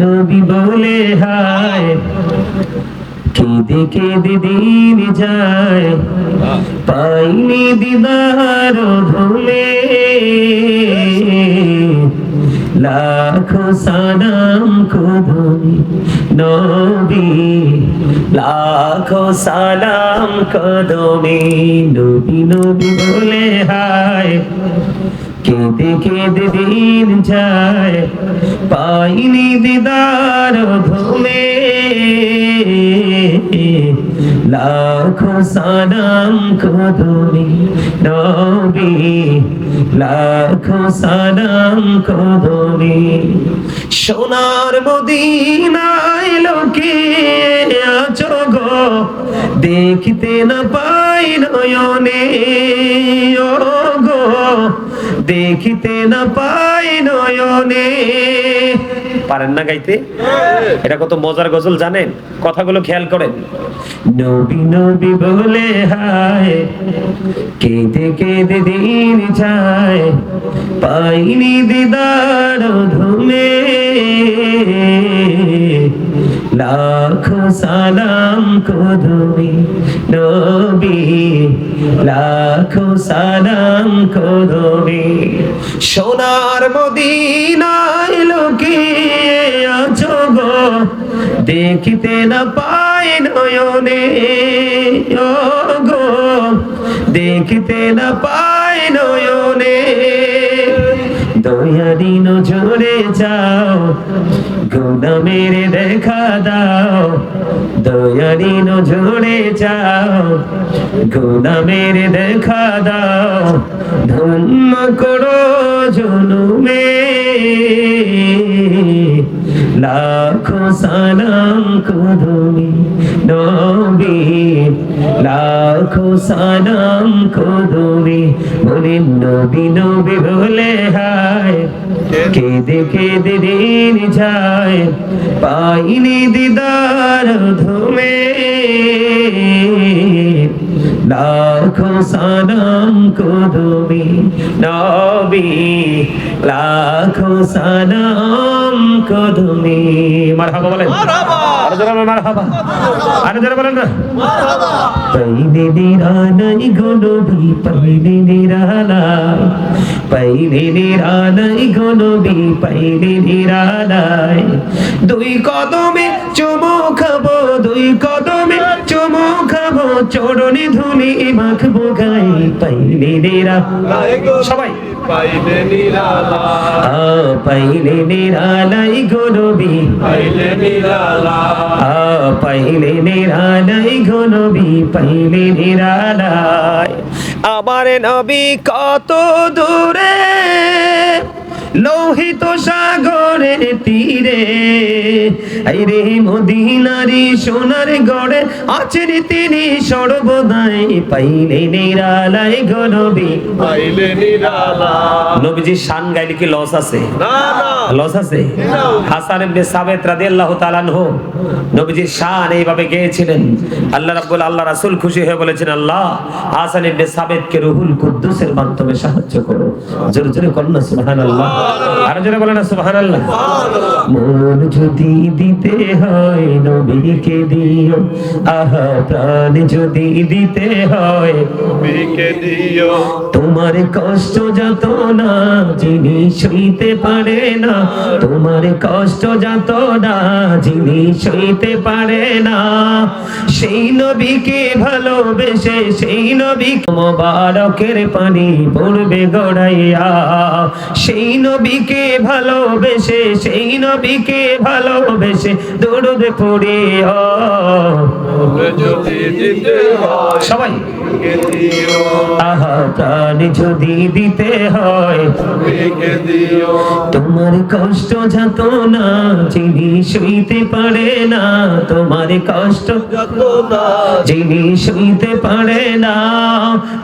নবী বলে, হায়। কেঁদে কেঁদে দিন যায়, পাইনি দিদার ভুলে। লাখো সালাম কদমি নবী, লাখো সালাম কদমি। নবী নবী বলে, হায়। কেঁদে কেঁদে দিন যায়, পাইনি দিদার ধুলে লাখো সালাম কদমি নবী, লাখো সালাম কদমি। সোনার মদিনায় লোকে আছো গো, দেখিতে না পাই নয়নে। গো দেখিতে না পাই নয়নে। পারেন না গাইতে? এটা কত মজার গজল জানেন? কথাগুলো খেয়াল করেন। নবী নবী বলে হায় কেঁদে কেঁদে দিন যায় পাইনি দিদার ধুমে লাখো সালাম কদমি নবী লাখো সালাম কদমি সোনার মদিনায় লোকে আছো দেখিতে না পাই নয়নে গো দেখিতে না পাই নয়নে দয়ারি নজরে যাও মেরে দেখা দাও। দয়ারি নজরে যাও মেরে দেখা দাও। ধন্য করো জনুমে লাখো সালাম কদমি নবী। লাখো সালাম কদমি, বলে নবী নবী বলে হায়। কেঁদে কেঁদে দিন যায়, পাইনি দিদার ধুমে। লাখো সালাম কদমি নবী, লাখো সালাম কদমি মারহাবা বলেন। মারহাবা। বলেন নিরালাই। দুই কদমে চুমু খাব, দুই কদমে চরণে ধুলি মাখবো গাই পাইলে নিরা সবাই। পাইলে নিরালা আ পাইলে নিরালাই গনবি পাইলে নিরালা আ পাইলে নিরালাই গনবি পাইলে নিরালাই আমার নবী কত দূরে? লোহিত সাগরের তীরে। আইরে মদিনারি সোনার গড়ে আছেন তিনি সর্বদাই পাইলে নিরালাই গনবি পাইলে নিরালা। নবীজি শান গাইলে কি লস আছে? না না। লস আছে? হাসান ইবনে সাবেত রাদিয়াল্লাহু তাআলা আনহু নবীজির শান এইভাবে গেয়েছিলেন। আল্লাহ রাব্বুল আল্লাহ রাসূল খুশি হয়ে বলেছেন আল্লাহ হাসান ইবনে সাবেতকে রুহুল কুদ্দুসের মাধ্যমে সাহায্য করো। জোরে জোরে করুন সুবহানাল্লাহ। আর না মন যদি দিতে হয় নবীকে দিও আহা প্রাণ যদি দিতে হয় বিকে দিও। তোমার কষ্ট যত না যিনি সইতে পারে না। তোমার কষ্ট যত না যিনি সইতে পারে না। সেই নবীকে ভালোবেসে সেই নবী মোবারকের পানি পড়বে গড়াইয়া। সেই নবীকে ভালোবেসে সেই নবীকে ভালোবেসে দৌড়ে পড়ে সবাই বিকে দিও আহা প্রাণ যদি দিতে হয়, তোমার কষ্ট যত না, যিনি সইতে পারে না, তোমার কষ্ট যত না যিনি সইতে পারে না,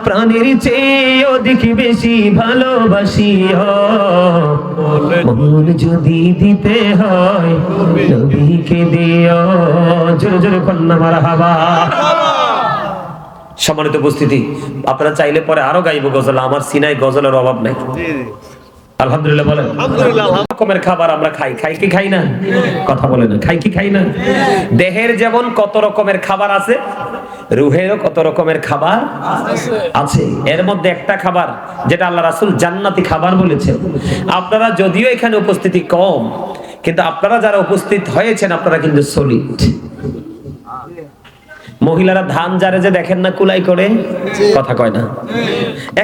প্রাণের চেয়ে অধিক বেশি ভালোবাসি মন যদি দিতে হয়, নবীকে দিও। জোরে জোরে কন্যা মারা হাবা সম্মানিত উপস্থিতি আপনারা চাইলে পরে আরও গাইবো গজল আমার সিনাই গজলের অভাব নাই। জি জি। আলহামদুলিল্লাহ বলেন। রকমের খাবার আমরা খাই খাই কি খাই না? কথা বলে না খাই কি খাই না? দেহের যেমন কত রকমের খাবার আছে রুহেরও কত রকমের খাবার আছে। এর মধ্যে একটা খাবার যেটা আল্লাহ রাসূল জান্নাতি খাবার বলেছেন। আপনারা যদিও এখানে উপস্থিতি কম কিন্তু আপনারা যারা উপস্থিত হয়েছেন আপনারা কিন্তু সলিড মহিলারা ধান জারে যে দেখেন না কুলাই করে কথা কয় না।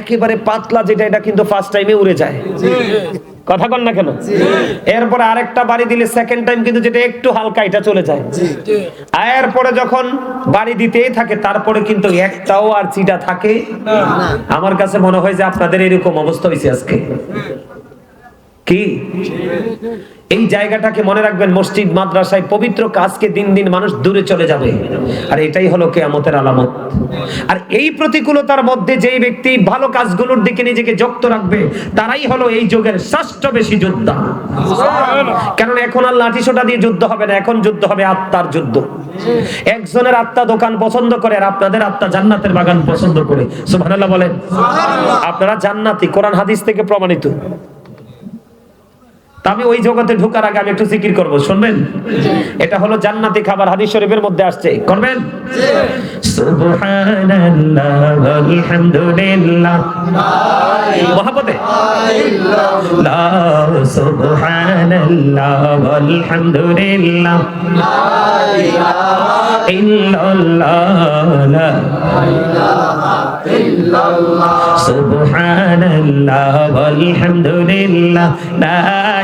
একেবারে পাতলা যেটা এটা কিন্তু ফার্স্ট টাইমে উড়ে যায়। কথা কন না কেন? এরপরে আরেকটা বাড়ি দিলে সেকেন্ড টাইম কিন্তু যেটা একটু হালকা এটা চলে যায়। আর এরপরে যখন বাড়ি দিতেই থাকে তারপরে কিন্তু একটাও আর চিটা থাকে। আমার কাছে মনে হয় যে আপনাদের এরকম অবস্থা হয়েছে আজকে। কি? এই জায়গাটাকে মনে রাখবেন, মসজিদ, মাদ্রাসায় পবিত্র কাজকে দিন দিন মানুষ দূরে চলে যাবে। আর এটাই হলো কেয়ামতের আলামত। আর এই প্রতিকূলতার মধ্যে যেই ব্যক্তি ভালো কাজগুলোর দিকে নিজেকে যুক্ত রাখবে, তারাই হলো এই যুগের ষষ্ঠ বেশি যোদ্ধা। কারণ এখন আর লাঠি সোটা দিয়ে যুদ্ধ হবে না, এখন যুদ্ধ হবে আত্মার যুদ্ধ। একজনের আত্মা দোকান পছন্দ করে আর আপনাদের আত্মা জান্নাতের বাগান পছন্দ করে। সুবহানাল্লাহ বলেন। আপনারা জান্নাতি, কোরআন, হাদিস থেকে প্রমাণিত। তা আমি ওই জগতে ঢোকার আগে আমি একটু জিকির করব শুনবেন? এটা হলো জান্নাতি খাবার হাদিস শরীফের মধ্যে আসছে। করবেন? সুবহানাল্লাহ আলহামদুলিল্লাহ মহাপতে লা সুবহানাল্লাহ আলহামদুলিল্লাহ ইল্লাল্লাহ। লা সুবহানাল্লাহ আলহামদুলিল্লাহ লা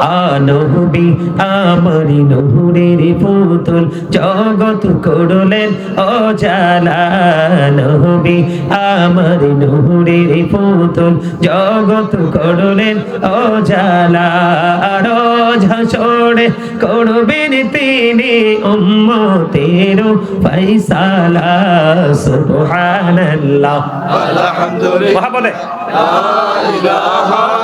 আনবি আমরি নহরের পুতুল জগৎ করলেন ও জালা নবী। আমার নহরের পুতুল জগৎ করলেন ও জালা রোজ করবেন তিনি উম্মতের ফয়সালা সুবহানাল্লাহ। আলহামদুলিল্লাহ। মহাবলে। ইলাহা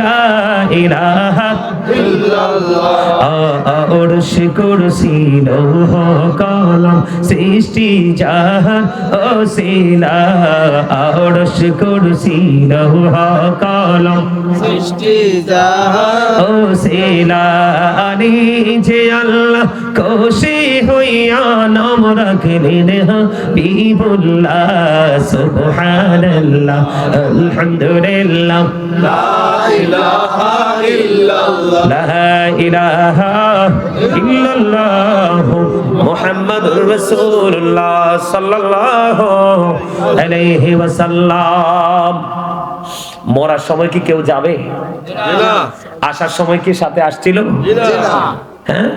লা ইলাহা অর্শ কুরসি লৌহ কলম সৃষ্টি জাহান ও শিলা। অর্শ কুরসি লৌহ কলম সৃষ্টি জাহান ও শিলানি যে আল্লাহ খুশি হইয়া নাম রাখলেন হাবিবুল্লাহ সুবহানাল্লাহ আলহামদুলিল্লাহ। লা ইলাহা ইল্লাল্লাহ মুহাম্মাদুর রাসূলুল্লাহ সাল্লাল্লাহু আলাইহি ওয়াসাল্লাম। মরার সময় কি কেউ যাবে? আসার সময় কি সাথে আসছিল? হ্যাঁ?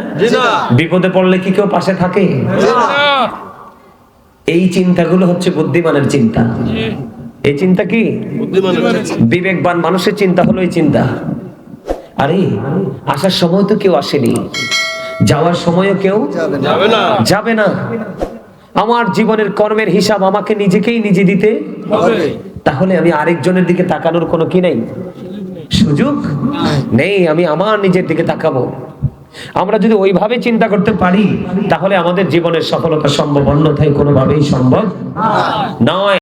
বিপদে পড়লে কি কেউ পাশে থাকে? এই চিন্তাগুলো হচ্ছে বুদ্ধিমানের চিন্তা। এই চিন্তা কি? বিবেকবান মানুষের চিন্তা হলো এই চিন্তা। আরে আসার সময় তো কেউ আসেনি। যাওয়ার সময়ও কেউ যাবে না। যাবে না। আমার জীবনের কর্মের হিসাব আমাকে নিজেকেই নিজে দিতে হবে। তাহলে আমি আরেকজনের দিকে তাকানোর কোনো কি নেই? সুযোগ? নেই আমি আমার নিজের দিকে তাকাবো। আমরা যদি ওইভাবে চিন্তা করতে পারি, তাহলে আমাদের জীবনের সফলতা সম্ভব, অন্যথায় কোনোভাবেই সম্ভব নয়।